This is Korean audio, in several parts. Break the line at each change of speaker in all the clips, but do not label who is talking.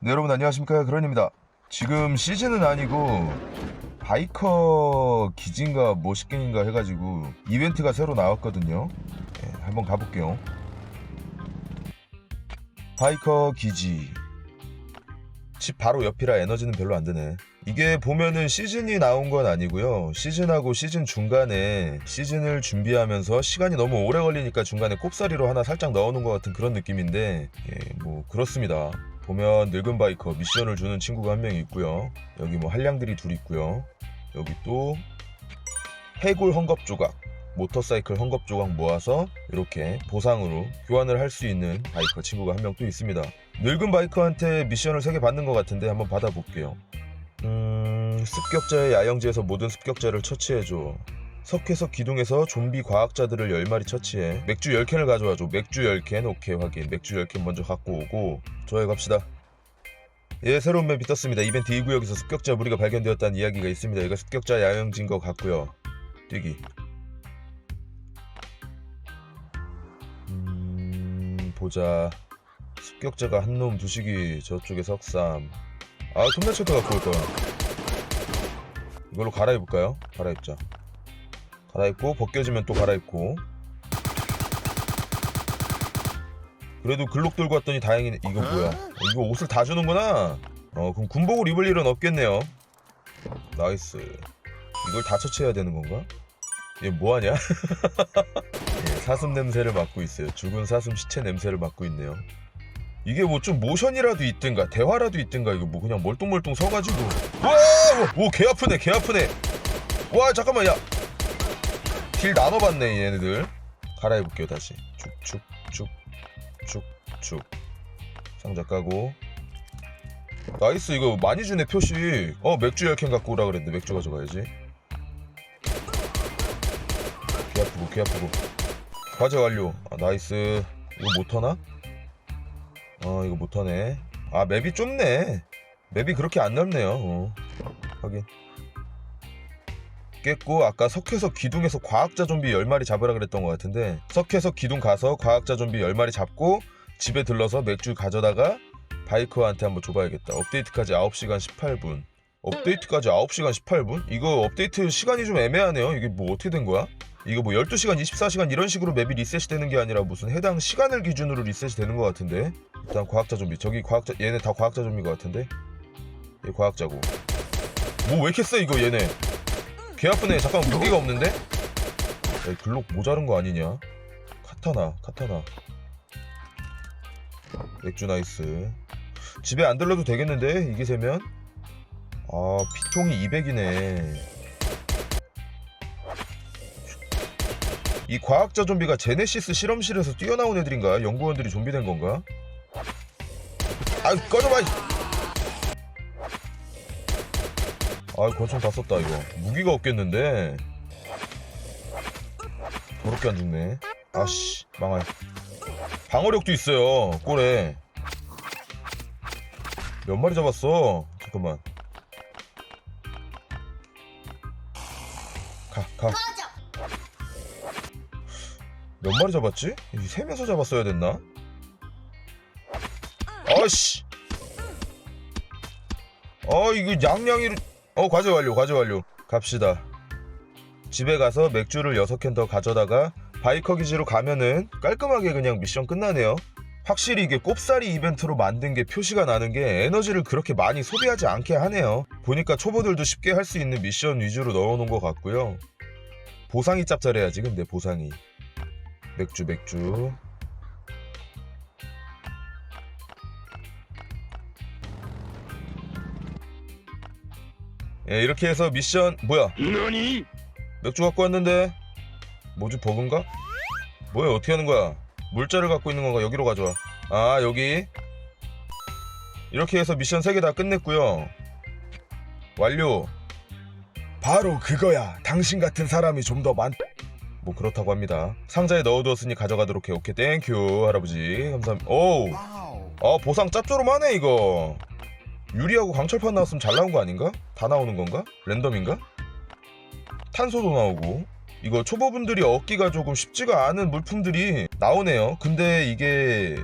네, 여러분 안녕하십니까 그런입니다. 지금 시즌은 아니고 바이커 기진가 뭐 식갱인가 해가지고 이벤트가 새로 나왔거든요. 네, 한번 가볼게요. 바이커 기지 집 바로 옆이라 에너지는 별로 안 드네. 이게 보면은 시즌이 나온 건 아니고요. 시즌하고 시즌 중간에 시즌을 준비하면서 시간이 너무 오래 걸리니까 중간에 꼽사리로 하나 살짝 넣어놓은 것 같은 그런 느낌인데, 예, 뭐 그렇습니다. 보면 늙은 바이커 미션을 주는 친구가 한 명 있고요. 여기 뭐 한량들이 둘 있고요. 여기 또 해골 헝겊 조각, 모터사이클 헝겊 조각 모아서 이렇게 보상으로 교환을 할 수 있는 바이커 친구가 한 명 또 있습니다. 늙은 바이커한테 미션을 3개 받는 것 같은데 한번 받아볼게요. 음, 습격자의 야영지에서 모든 습격자를 처치해줘. 석회서 기둥에서 좀비 과학자들을 10마리 처치해. 맥주 10캔을 가져와줘. 맥주 10캔, 오케이, 확인. 맥주 10캔 먼저 갖고 오고. 좋아요, 갑시다. 예, 새로운 맵이 떴습니다. 이벤트 2구역에서 습격자 무리가 발견되었다는 이야기가 있습니다. 이거 습격자 야영지인 것 같고요. 뛰기. 음, 보자. 습격자가 한 놈 두시기 저쪽에 석삼. 아, 톱레체도 갖고 올 거야. 이걸로 갈아입을까요? 갈아입자. 갈아입고 벗겨지면 또 갈아입고. 그래도 글록 들고 왔더니 다행이네. 이거 뭐야? 어, 이거 옷을 다 주는구나. 어, 그럼 군복을 입을 일은 없겠네요. 나이스. 이걸 다 처치해야 되는 건가? 얘 뭐하냐? 예, 사슴 냄새를 맡고 있어요. 죽은 사슴 시체 냄새를 맡고 있네요. 이게 뭐 좀 모션이라도 있든가 대화라도 있든가 이거 뭐 그냥 멀뚱멀뚱 서가지고 와오개 아프네 개 아프네 와 잠깐만 야 길 나눠봤네 얘네들. 갈아입을게요 다시. 쭉쭉쭉쭉쭉 상자 까고. 나이스 이거 많이 주네 표시. 어 맥주 10캔 갖고 오라 그랬는데 맥주 가져가야지. 개 아프고 개 아프고. 과제 완료. 아 나이스. 이거 못하나? 어 이거 못하네. 아 맵이 좁네. 맵이 그렇게 안 넓네요. 어. 확 인 깼고 아까 석회석 기둥에서 과학자 좀비 10마리 잡으라 그랬던 것 같은데 석회석 기둥 가서 과학자 좀비 10마리 잡고 집에 들러서 맥주 가져다가 바이커한테 한번 줘봐야겠다. 업데이트까지 9시간 18분. 업데이트까지 9시간 18분? 이거 업데이트 시간이 좀 애매하네요. 이게 뭐 어떻게 된 거야? 이거 뭐 12시간 24시간 이런 식으로 맵이 리셋이 되는 게 아니라 무슨 해당 시간을 기준으로 리셋이 되는 것 같은데? 일단 과학자 좀비. 저기 과학자 얘네 다 과학자 좀비 것 같은데? 얘 과학자고. 뭐 왜 이렇게 세 이거 얘네 개 아프네. 잠깐 무기가 없는데? 야, 이 글록 모자른 거 아니냐? 카타나 카타나. 맥주 나이스. 집에 안 들러도 되겠는데? 이게 세면? 아 피통이 200이네. 이 과학자 좀비가 제네시스 실험실에서 뛰어나온 애들인가? 연구원들이 좀비 된 건가? 아 꺼져봐! 아 권총 다 썼다 이거. 무기가 없겠는데? 더럽게 안 죽네. 아씨 망할. 방어력도 있어요 꼴에. 몇 마리 잡았어? 잠깐만. 가가. 몇 마리 잡았지? 이 세면서 잡았어야 됐나? 아씨. 아 이거 양양이로 어 과제 완료 과제 완료. 갑시다. 집에 가서 맥주를 6캔 더 가져다가 바이커 기지로 가면은 깔끔하게 그냥 미션 끝나네요. 확실히 이게 꼽사리 이벤트로 만든 게 표시가 나는 게 에너지를 그렇게 많이 소비하지 않게 하네요. 보니까 초보들도 쉽게 할 수 있는 미션 위주로 넣어놓은 것 같고요. 보상이 짭짤해야지 근데 보상이. 맥주 맥주 예 이렇게 해서 미션 뭐야?
너니?
맥주 갖고 왔는데. 뭐지 버그인가? 뭐야 어떻게 하는 거야? 물자를 갖고 있는 건가? 여기로 가져와. 아 여기. 이렇게 해서 미션 3개 다 끝냈고요. 완료. 바로 그거야. 당신 같은 사람이 좀 더 많... 뭐 그렇다고 합니다. 상자에 넣어두었으니 가져가도록 해. 오케이 땡큐 할아버지. 감사합니다. 오우. 아 보상 짭조름하네 이거 유리하고 강철판 나왔으면 잘 나온 거 아닌가? 다 나오는 건가? 랜덤인가? 탄소도 나오고 이거 초보분들이 얻기가 조금 쉽지가 않은 물품들이 나오네요 근데 이게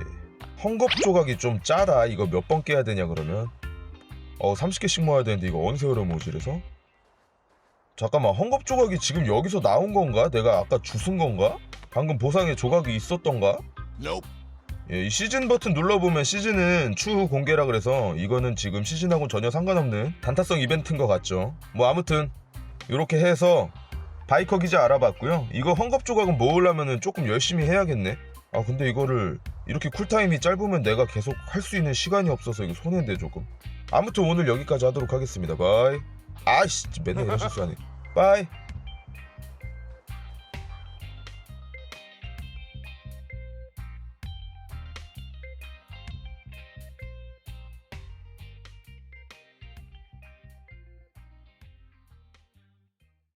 헝겊 조각이 좀 짜다 이거 몇 번 깨야 되냐 그러면 어 30개씩 모아야 되는데 이거 어느 세월에 모으지 그래서 잠깐만 헝겊 조각이 지금 여기서 나온 건가? 내가 아까 주순 건가? 방금 보상에 조각이 있었던가? 예, 이 시즌 버튼 눌러보면 시즌은 추후 공개라 그래서 이거는 지금 시즌하고는 전혀 상관없는 단타성 이벤트인 것 같죠. 뭐 아무튼 이렇게 해서 바이커 기자 알아봤고요. 이거 헝겊 조각은 모으려면 조금 열심히 해야겠네. 아 근데 이거를 이렇게 쿨타임이 짧으면 내가 계속 할 수 있는 시간이 없어서 이거 손해인데 조금. 아무튼 오늘 여기까지 하도록 하겠습니다. 바이. 아이씨 맨날 이런 실수하네. 바이.